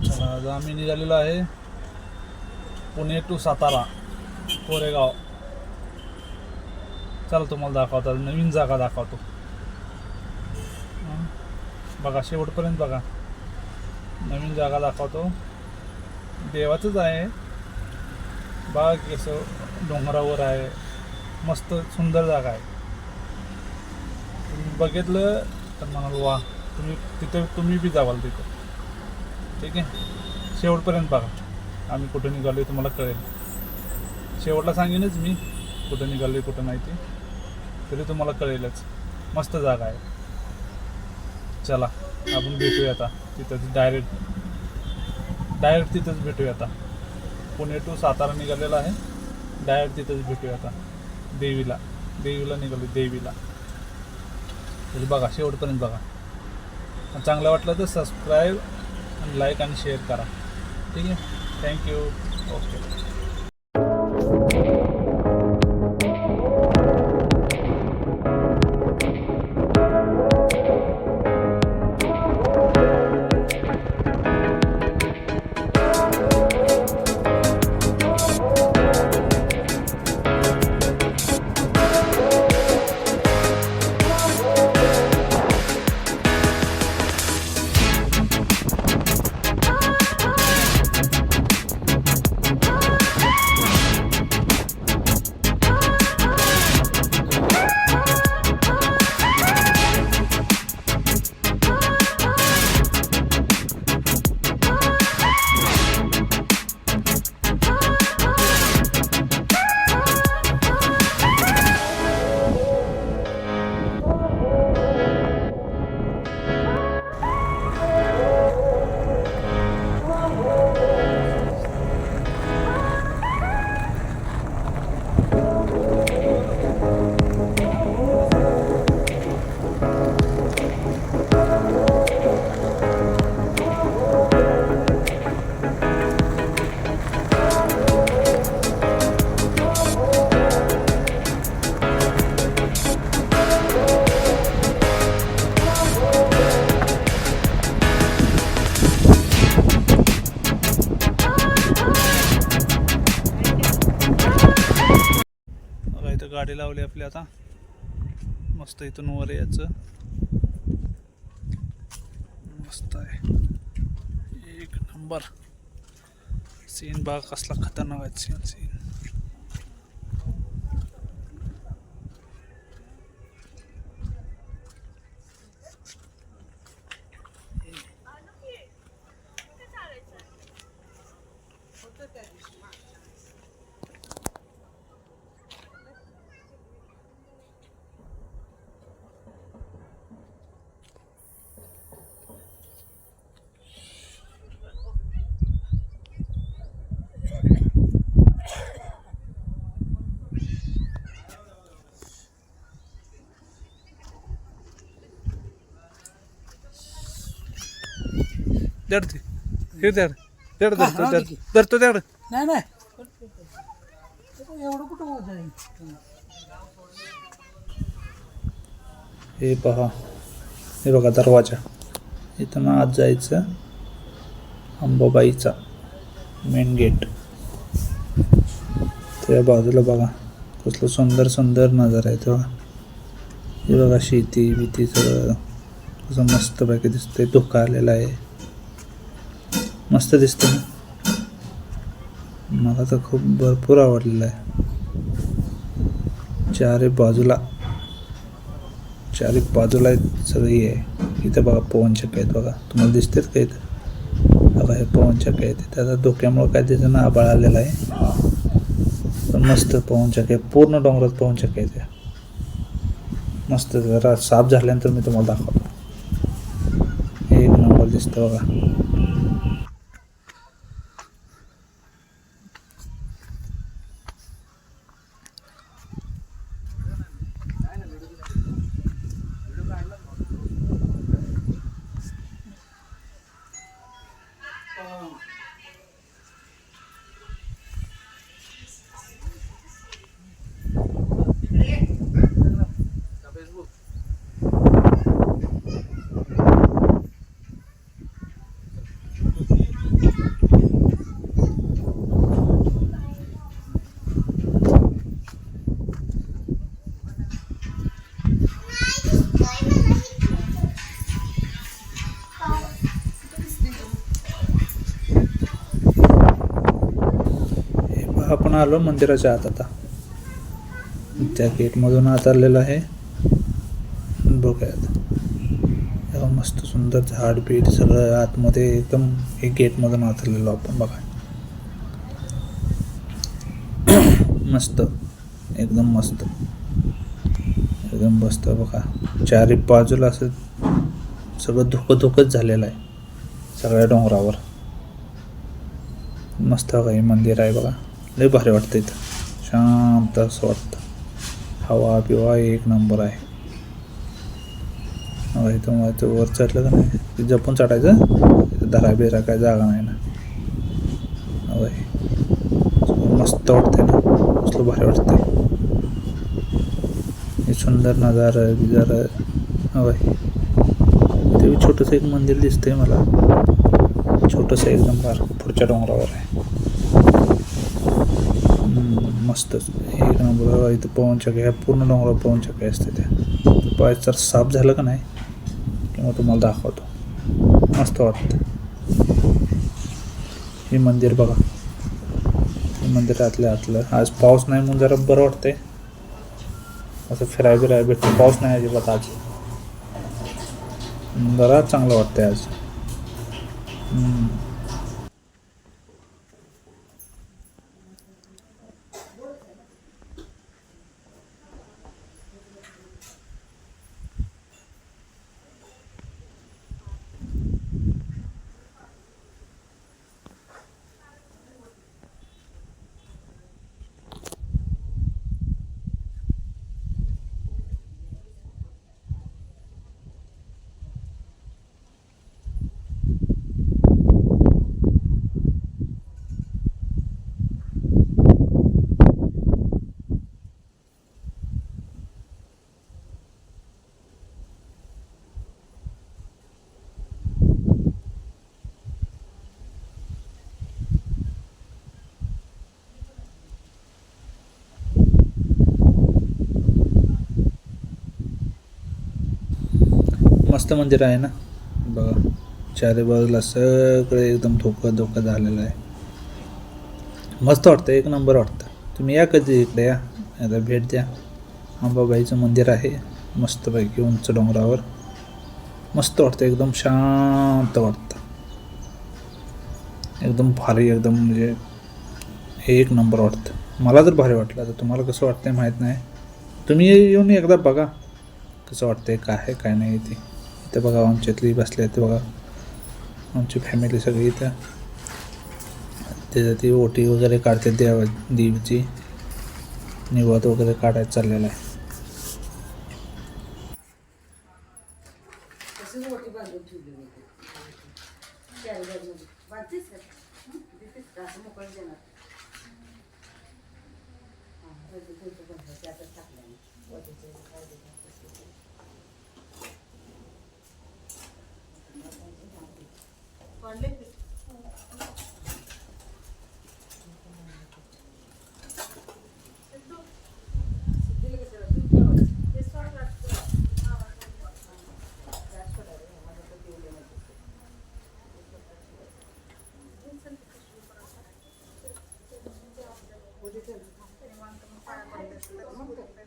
आज आम्ही निघालेलो आहे पुणे टू सातारा कोरेगाव. चला तुम्हाला दाखवतो नवीन जागा दाखवतो. बघा शेवटपर्यंत बघा. नवीन जागा दाखवतो. देवाचंच आहे. बघा की असं डोंगरावर आहे. मस्त सुंदर जागा आहे. तुम्ही बघितलं तर म्हणाल वा तुम्ही तिथं तुम्ही बी जावाल तिथं. ठीक आहे? शेवटपर्यंत बघा. आम्ही कुठं निघालो आहे तुम्हाला कळेल. शेवटला सांगेनच मी कुठं निघालो कुठं नाही ते. तरी तुम्हाला कळेलच. मस्त जागा आहे. चला आपण भेटूया आता. तिथं डायरेक्ट डायरेक्ट तिथंच भेटूया आता. पुणे टू सातारा निघालेला आहे. डायरेक्ट तिथंच भेटूया आता. देवीला देवीला निघालो देवीला. तरी बघा शेवटपर्यंत बघा. चांगलं वाटलं तर सबस्क्राईब लाईक आणि शेअर करा. ठीक आहे? थँक्यू ओके लावले आपले आता. मस्त इथून वर यायचं. मस्त आहे. एक नंबर. सीन बाग कसला खतरनाक आहे. Scene scene. हे हा, धरतो दर ठीक धरतो दर नाही नाही. एवढं कुठं होत आहे हे पहा. हे बघा दरवाजा. इथं ना आत जायचं अंबाबाईचा मेन गेट त्या बाजूला बघा. कसलं सुंदर सुंदर नजारा आहे तेव्हा हे बघा शेती बिती सगळं. कसं मस्तपैकी दिसतंय. धोका आलेला आहे. मस्त दिसतं ना मला तर खूप भरपूर आवडलेलं आहे. चारी बाजूला. चारी बाजूला आहेत सगळी आहे. इथं बघा पवनचक्की आहेत बघा. तुम्हाला दिसतेच का इथं? बघा हे पवनचक्की आहेत. त्याचा धोक्यामुळं काय त्याचं ना आबाळ आलेला आहे. मस्त पवनचक्की आहे पूर्ण डोंगरात पवनचक्की आहेत त्या. मस्त जरा साफ झाल्यानंतर मी तुम्हाला दाखवतो. एक नंबर दिसतं बघा. आलो मंदिराच्या आत आता. त्या गेटमधून आत आलेलं आहे. बघूयात. मस्त सुंदर झाड बीड सगळं आतमध्ये एकदम हे गेटमधून आत आलेलो आपण बघा. मस्त. एकदम मस्त. एकदम मस्त बघा. चारी बाजूला असं सगळं धुकं धुकंच झालेलं आहे. सगळ्या डोंगरावर. मस्त बघा हे मंदिर आहे बघा. लय भारी वाटतं इथं. शांत असं वाटतं हवा पिवा एक नंबर आहे. बघा इथं मग ते वर चढलं का नाही ते जपून चढायचं. धरा बिरा काय जागा नाही ना. बघा मस्त वाटतंय ना. असलं भारी वाटतंय. हे सुंदर नजारा बिजारा. हवं ते छोटंसं एक मंदिर दिसतंय मला. छोटंसं एकदम बार पुढच्या डोंगरावर आहे. मस्तच एक नंबर इथं पवनचक्की ह्या पूर्ण डोंगरावर पवनचक्की असते त्या. पाय जर साफ झालं का नाही किंवा तुम्हाला दाखवतो. मस्त वाटतं. हे मंदिर बघा. हे मंदिर आतल्या आतलं. आज पाऊस नाही म्हणून जरा बरं वाटतंय. असं फिराय बिराय भेटतं. पाऊस नाही अजिबात आज. जरा चांगलं वाटतंय आज. मस्त मंदिर आहे ना? बघा. चारी बाजूला सगळं एकदम धोका धोकं झालेलं आहे. मस्त वाटतं एक नंबर वाटतं. तुम्ही या कधी इकडे या? आता भेट द्या. अंबाबाईचं मंदिर आहे. मस्तपैकी उंच डोंगरावर. मस्त वाटतं एकदम शांत वाटतं. एकदम भारी एकदम म्हणजे हे एक नंबर वाटतं. मला तर भारी वाटलं. तर तुम्हाला कसं वाटतंय माहीत नाही. तुम्ही येऊन एकदा बघा. कसं वाटतंय काय आहे काय नाही ते. इथं बघा आमच्यातली बसले ते बघा. आमची फॅमिली सगळी इथं. त्याच्यात ती ओटी वगैरे काढते देवा देवीची. निवाद वगैरे काढायचं चाललेलं आहे तशीच मोठी बांधून ठेवली होती चारी बाजूने बांधतेस का हं? देतेस का असं मोकळं देणार हां, वरती पुढचं बांधायचं, त्यातच टाकलं मी. वरतीचं हे काय देतात तसं ते. वाढले पीठ. दिलं का त्याला? तूप ठेवायचं. ते सोड लागतं. जास्त सोडायचं. माझं तर तेवढं नाही दिसत. उद्या त्यांचं मग काय?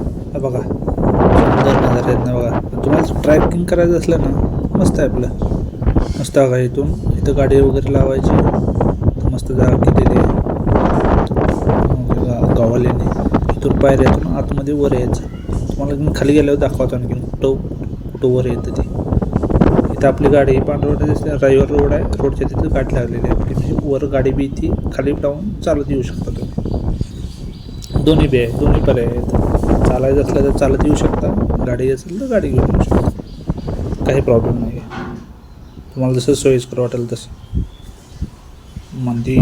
हा बघा. सुंदर नजारा आहेत ना बघा. तुम्हाला ट्रॅकिंग करायचं असलं ना मस्त आहे आपलं. मस्त बघा इथून. इथं गाडी वगैरे लावायची. मस्त जागा केलेली आहे. गावाल्याने इथून पायऱ्यातून आतमध्ये वर यायचं. तुम्हाला खाली गेल्यावर दाखवतो आणखी कुठं कुठं वर येतं ते. इथं आपली गाडी पांढरवडा दिसते रविवार रोड आहे. रोडच्या तिथं गाडी लागलेली आहे. आपली म्हणजे वर गाडी बी ती खाली डाऊन चालत येऊ शकता तुम्ही. दोन्ही बी आहे दोन्ही पर्याय आहेत. चालायचं असलं तर चालत येऊ शकता. गाडी असेल तर गाडी घेऊन येऊ शकता. काही प्रॉब्लेम नाही आहे तुम्हाला जसं सोयीस्कर वाटेल तसं. मंदी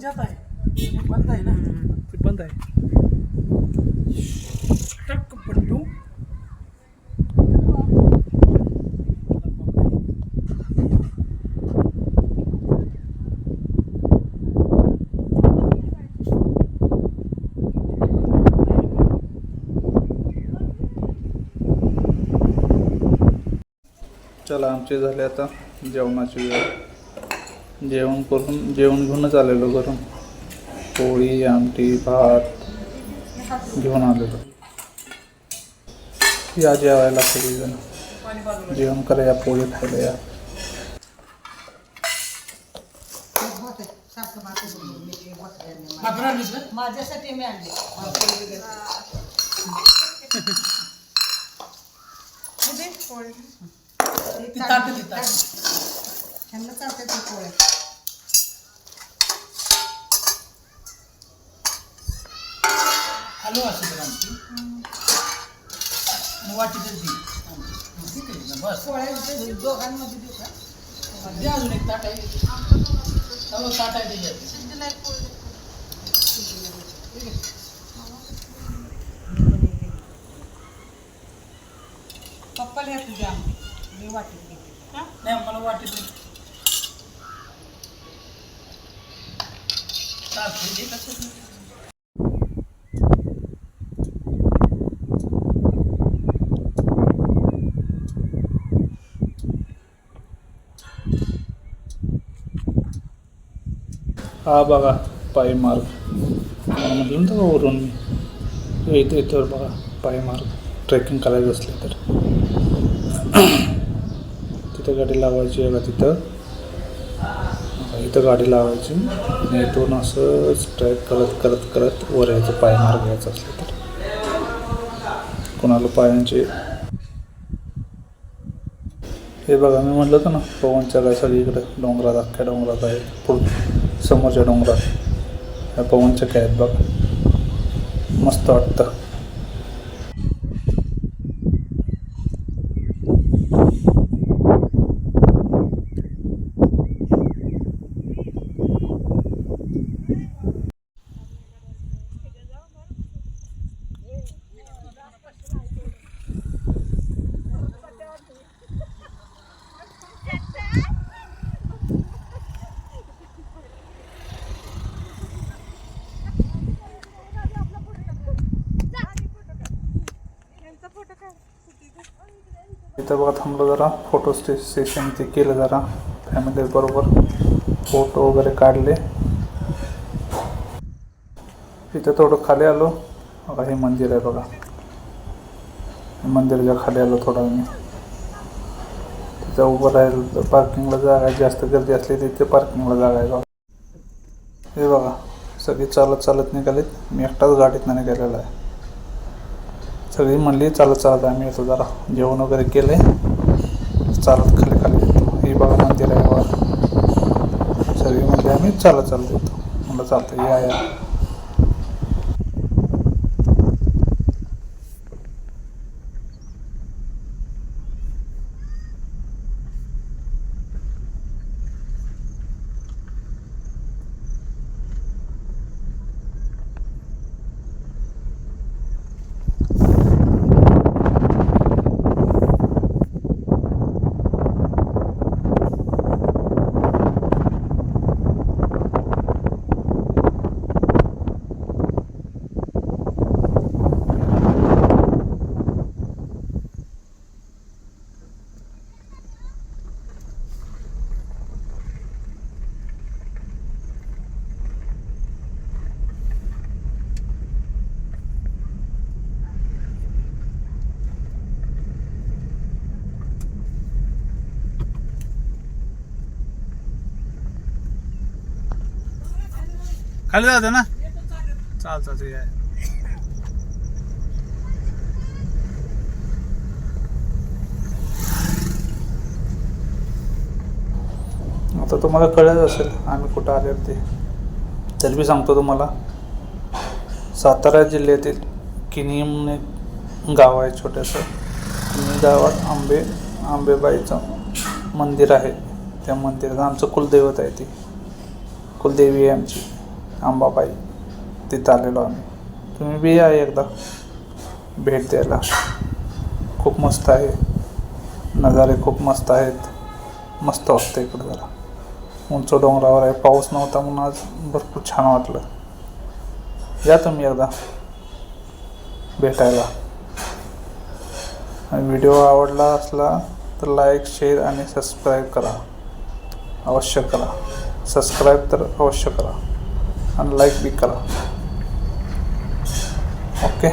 ह्याच्यात आहे. हे बंद आहे ना? ते बंद आहे. टक पट्टू चला आमचे झाले आता जेवणाची वेळ. जेवण करून जेवण घेऊनच आलेलो करून पोळी आमटी भात घेऊन आलेलो. या जेवायला सगळीजण. जेवण करा या पोळी खायला या? माझ्यासाठी मी आणली. ती ताटं ती ताटं. त्यांना चालते ते पोळे आलू असू दे आमची आणि वाटीतच दी. ठीक आहे बस. पोळ्या दोघांमध्ये देऊ का? द्या अजून एक ताट आहे. चलो ताट आहे त्याच्यात. पप्पाला ह्या तुझ्या मी वाटत घेते नाही मला वाटीत नाही. चालतंय, ते लक्षात नाही. हा बघा पायमार्ग म्हटलं ना वरून मी. इथे येतो बघा पायमार्ग ट्रेकिंग करायचं असलं तर. तिथं गाडी लावायची आहे का तिथं गाडी लावायची आणि इथून असं ट्रॅक करत करत करत वर यायचं पाय मार्ग घ्यायचा असलं तर. कोणाला पायांचे? हे बघा मी म्हटलं होतं ना पवनच्या काय सगळीकडे डोंगरात अख्ख्या डोंगरात आहे. पुढ समोरच्या डोंगरात. ह्या पवनच्या काय आहेत बघा. मस्त वाटतं. इथं बघा थांबलो जरा. फोटो स्टे सेशन ते केलं जरा. फॅमिली बरोबर फोटो वगैरे काढले. इथं थोडं खाली आलो. बघा हे मंदिर आहे बघा. हे मंदिराच्या खाली आलो थोडा मी तिथं उभं राहिलं पार्किंगला जागा आहे. जास्त गर्दी असली तिथे पार्किंगला जागा आहे बघा. हे बघा सगळी चालत चालत निघालीत. मी एकटाच गाडीतनं निघालेला आहे. सगळी म्हणली चालत चालत आम्ही येतो जरा. जेवण वगैरे केले. चालत खाली खाली. येतो ही बघा मंदिर आहे. बघा सगळी म्हणली आम्ही चालत चालत येतो. म्हणलं चालतं या या. खाली जाते ना. चाल चाल या आता तुम्हाला कळत असेल आम्ही कुठं आले ते तरी मी सांगतो तुम्हाला सातारा जिल्ह्यातील किनी म्हणून एक गाव आहे छोटंसं. किनी गावात आंबे आंबेबाईचं मंदिर आहे. त्या मंदिरात आमचं कुलदैवत आहे ती. कुलदेवी आहे आमची. अंबाबाई तिथं आलेलो आम्ही. तुम्ही बी या एकदा. भेट द्यायला. खूप मस्त आहे. नजारे खूप मस्त आहेत. मस्त वाटतं इकडं जरा. उंच डोंगरावर आहे. पाऊस नव्हता म्हणून आज भरपूर छान वाटलं. या तुम्ही एकदा. भेटायला. व्हिडिओ आवडला असला तर लाईक शेअर आणि सबस्क्राईब करा. अवश्य करा. सबस्क्राईब तर अवश्य करा. आणि लाईक बी करा ओके